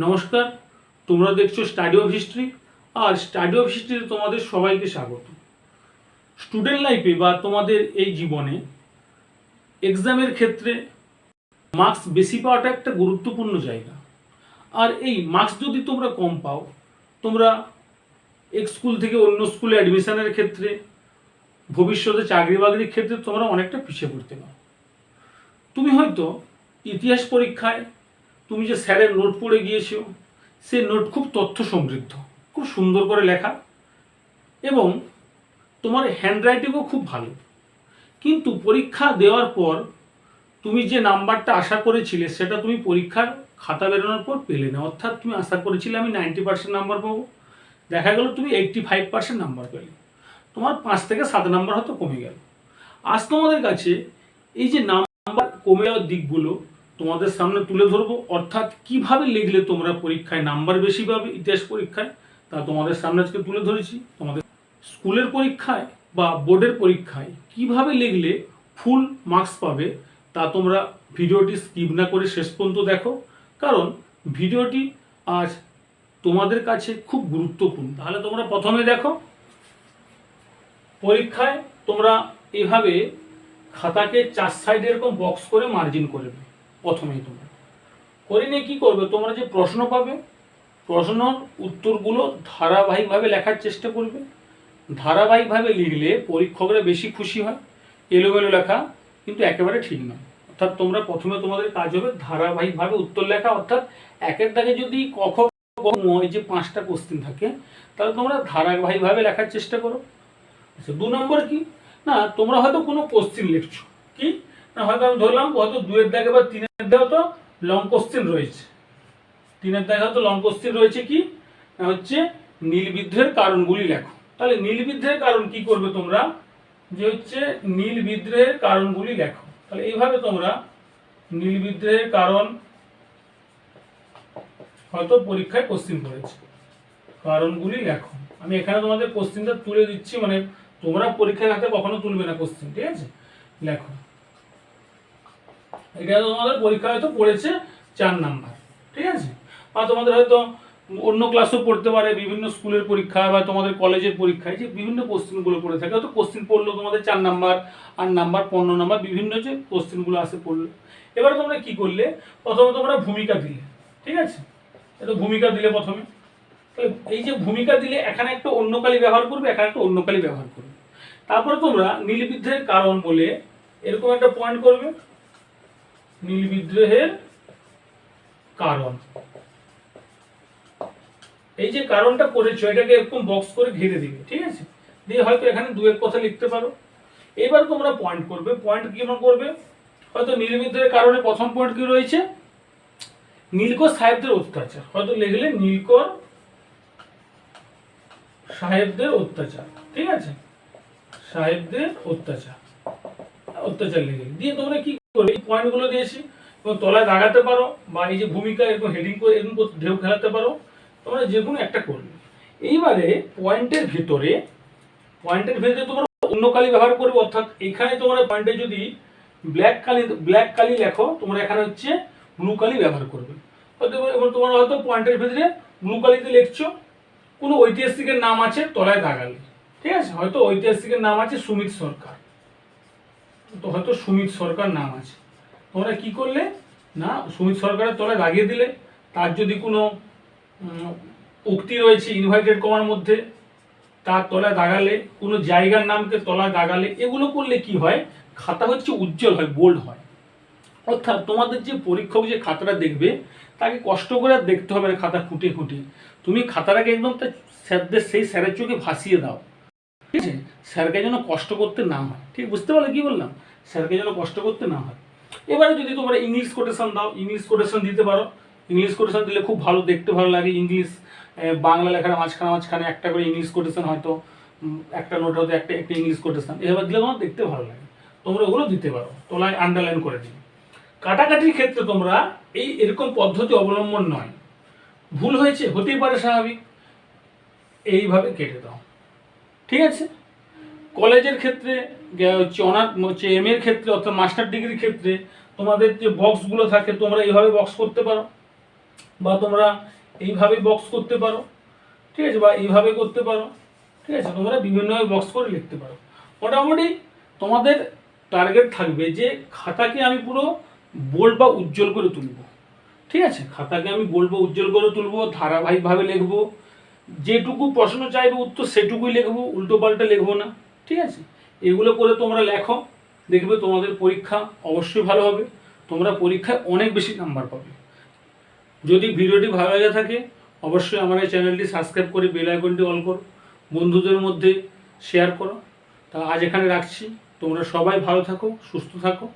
নমস্কার, তোমরা দেখছ স্টাডি অফ হিস্ট্রি আর স্টাডি অফ হিস্ট্রিতে তোমাদের সবাইকে স্বাগত। স্টুডেন্ট লাইফে বা তোমাদের এই জীবনে এক্সামের ক্ষেত্রে মার্কস বেশি পাওয়াটা একটা গুরুত্বপূর্ণ জায়গা। আর এই মার্কস যদি তোমরা কম পাও, তোমরা এক স্কুল থেকে অন্য স্কুলে অ্যাডমিশনের ক্ষেত্রে, ভবিষ্যতে চাকরি বাকরির ক্ষেত্রে তোমরা অনেকটা পিছিয়ে পড়তে পারো। তুমি হয়তো ইতিহাস পরীক্ষায় তুমি যে স্যারের নোট পড়ে গিয়েছো, সে নোট খুব তথ্য সমৃদ্ধ খুব সুন্দর করে লেখা। এবং তোমার হ্যান্ডরাইটিংও খুব ভালো। কিন্তু পরীক্ষা দেওয়ার পর তুমি যে নাম্বারটা আশা করেছিলে, সেটা তুমি পরীক্ষার খাতা বেরোনোর পর পেলে না। অর্থাৎ তুমি আশা করেছিলে আমি নাইনটি পার্সেন্ট নাম্বার পাবো। দেখা গেল তুমি এইটটি ফাইভ পার্সেন্ট নাম্বার পেলে। তোমার পাঁচ থেকে সাত নাম্বার হয়তো কমে গেল। আজ তোমাদের কাছে এই যে নাম্বার কমে যাওয়ার দিকগুলো তোমাদের সামনে তুলে ধরবো। অর্থাৎ কীভাবে লিখলে তোমরা পরীক্ষায় নাম্বার বেশি পাবে, ইতিহাস পরীক্ষায়? তা তোমাদের সামনে আজকে তুলে ধরেছি। তোমাদের স্কুলের পরীক্ষায় বা বোর্ডের পরীক্ষায় কীভাবে লিখলে ফুল মার্কস পাবে, তা তোমরা ভিডিওটি স্কিপ না করে শেষ পর্যন্ত দেখো। কারণ ভিডিওটি আজ তোমাদের কাছে খুব গুরুত্বপূর্ণ। তাহলে তোমরা প্রথমে দেখো, পরীক্ষায় তোমরা এভাবে খাতাকে চার সাইডে এরকম বক্স করে মার্জিন করে করবে প্রথমেই তোমরা। করে নিয়ে কী করবে? তোমরা যে প্রশ্ন পাবে, প্রশ্নর উত্তরগুলো ধারাবাহিকভাবে লেখার চেষ্টা করবে। ধারাবাহিকভাবে লিখলে পরীক্ষকরা বেশি খুশি হয়। এলোমেলো লেখা কিন্তু একেবারে ঠিক নয়। অর্থাৎ তোমরা প্রথমে তোমাদের কাজ হবে ধারাবাহিকভাবে উত্তর লেখা। অর্থাৎ একের দাগে যদি কখ এই যে পাঁচটা কোশ্চেন থাকে, তাহলে তোমরা ধারাবাহিকভাবে লেখার চেষ্টা করো। আচ্ছা দু নম্বর কি? না, তোমরা হয়তো কোনো কোশ্চেন লিখছো। কি? হয়তো আমি ধরলাম, হয়তো দুয়ের দাগে বা তিনের দাগে তো লং কোশ্চেন রয়েছে। তিনের দাগে হয়তো লং কোশ্চেন রয়েছে কি? হচ্ছে নীল বিদ্রোহের কারণগুলি লেখো। তাহলে নীল বিদ্রোহের কারণ কি করবে তোমরা? যে হচ্ছে নীল বিদ্রোহের কারণগুলি লেখো। তাহলে এইভাবে তোমরা নীল বিদ্রোহের কারণ হয়তো পরীক্ষায় কোশ্চিন পড়েছে কারণগুলি লেখো। আমি এখানে তোমাদের কোশ্চিনটা তুলে দিচ্ছি মানে তোমরা পরীক্ষার হাতে কখনো তুলবে না কোশ্চিন, ঠিক আছে? লেখো। এটা তোমাদের পরীক্ষা হয়তো পড়েছে চার নাম্বার, ঠিক আছে? বা তোমাদের হয়তো অন্য ক্লাসও পড়তে পারে, বিভিন্ন স্কুলের পরীক্ষা বা তোমাদের কলেজের পরীক্ষায় যে বিভিন্ন কোশ্চেনগুলো পড়ে থাকে। হয়তো কোশ্চেন পড়ল তোমাদের চার নাম্বার, আট নাম্বার, পনেরো নাম্বার, বিভিন্ন যে কোশ্চেনগুলো আসে পড়ল। এবারে তোমরা কি করলে? প্রথমে তোমরা ভূমিকা দিলে, ঠিক আছে? এটা ভূমিকা দিলে প্রথমে। এই যে ভূমিকা দিলে এখানে একটা অন্য কালি ব্যবহার করবে, এখানে একটা অন্য কালি ব্যবহার করবে। তারপরে তোমরা নীল কারণ বলে এরকম একটা পয়েন্ট করবে। নীল বিদ্রোহের কারণ। এই যে কারণটা করেছ, এটাকে এরকম বক্স করে ঘিরে দিবে, ঠিক আছে? দিয়ে হয়তো এখানে দু এক কথা লিখতে পারো। এবার তোমরা পয়েন্ট করবে। পয়েন্ট করবে? হয়তো কারণে প্রথম পয়েন্ট কি রয়েছে? নীলকর সাহেবদের অত্যাচার। হয়তো লিখলে নীলকর সাহেবদের অত্যাচার, ঠিক আছে? সাহেবদের অত্যাচার। অত্যাচার লিখে। দিয়ে তোমরা কি এই পয়েন্টগুলো দিয়েছি। এবং তলায় দাগাতে পারো বা যে ভূমিকা, এরকম হেডিং করে, এরকম ঢেউ খেলাতে পারো। তোমরা যে কোনো একটা করবে। এইবারে পয়েন্টের ভিতরে পয়েন্টের ভিতরে তোমরা অন্য কালি ব্যবহার করবে, অর্থাৎ এখানে তোমরা পয়েন্টে যদি ব্ল্যাক কালি ব্ল্যাক কালি লেখো, তোমরা এখানে হচ্ছে ব্লু কালি ব্যবহার করবে। এবার তোমরা হয়তো পয়েন্টের ভিতরে ব্লু কালিতে লিখছো, কোনো ঐতিহাসিকের নাম আছে, তলায় দাগালে। ঠিক আছে? হয়তো ঐতিহাসিকের নাম আছে সুমিত সরকার। তো হয়তো সুমিত সরকার নাম আছে। তোমরা কি করলে? না, সুমিত সরকারের তলায় দাগিয়ে দিলে। তার যদি কোনো উক্তি রয়েছে ইনভাইটেড কমার মধ্যে তার তলায় দাগালে, কোনো জায়গার নামকে তলায় দাগালে, এগুলো করলে কি হয়? খাতা হচ্ছে উজ্জ্বল হয় বোল্ড হয়। অর্থাৎ তোমাদের যে পরীক্ষক যে খাতাটা দেখবে, তাকে কষ্ট করে দেখতে হবে না, খাতা খুঁটে খুঁটে। তুমি খাতাটাকে একদম তার স্যারদের সেই স্যারের চোখে ভাসিয়ে দাও। ঠিক আছে? স্যারকে যেন কষ্ট করতে না হয়। ঠিক, বুঝতে পারলে কি বললাম? স্যারকে যেন কষ্ট করতে না হয়। এবারে যদি তোমরা ইংলিশ কোটেশন দাও, ইংলিশ কোটেশন দিতে পারো। ইংলিশ কোটেশন দিলে খুব ভালো, দেখতে ভালো লাগে। ইংলিশ বাংলা লেখার মাঝখানে মাঝখানে একটা করে ইংলিশ কোটেশন হয়তো একটা নোট হয়তো একটা একটা ইংলিশ কোটেশন। এভাবে দিলে তোমার দেখতে ভালো লাগে। তোমরা ওগুলো দিতে পারো। তোলায় আন্ডারলাইন করে দিবে। কাটাকাটির ক্ষেত্রে তোমরা এই এরকম পদ্ধতি অবলম্বন নয়। ভুল হয়েছে, হতেই পারে স্বাভাবিক। এইভাবে কেটে দাও। ঠিক আছে? কলেজের ক্ষেত্রে হচ্ছে অনার হচ্ছে এম এর ক্ষেত্রে অর্থাৎ মাস্টার ডিগ্রির ক্ষেত্রে তোমাদের যে বক্সগুলো থাকে, তোমরা এইভাবে বক্স করতে পারো। বা তোমরা এইভাবে বক্স করতে পারো। ঠিক আছে? বা এইভাবে করতে পারো। ঠিক আছে? তোমরা বিভিন্নভাবে বক্স করে লিখতে পারো। মোটামুটি তোমাদের টার্গেট থাকবে যে খাতাকে আমি পুরো বোল্ড বা উজ্জ্বল করে তুলব। ঠিক আছে? খাতাকে আমি বোল্ড বা উজ্জ্বল করে তুলব, ধারাবাহিকভাবে লিখব যেটুকু প্রশ্ন চাইবে উত্তর সেটুকুই লিখব, উল্টো পাল্টা লিখব না। ঠিক আছে? এগুলো করে তোমরা লেখো, দেখবে তোমাদের পরীক্ষা অবশ্যই ভালো হবে। তোমরা পরীক্ষায় অনেক বেশি নাম্বার পাবে। যদি ভিডিওটি ভালো লেগে থাকে, অবশ্যই আমার এই চ্যানেলটি সাবস্ক্রাইব করে বেল আইকনটি অন করো। বন্ধুদের মধ্যে শেয়ার করো। তা আজ এখানে রাখছি। তোমরা সবাই ভালো থাকো, সুস্থ থাকো।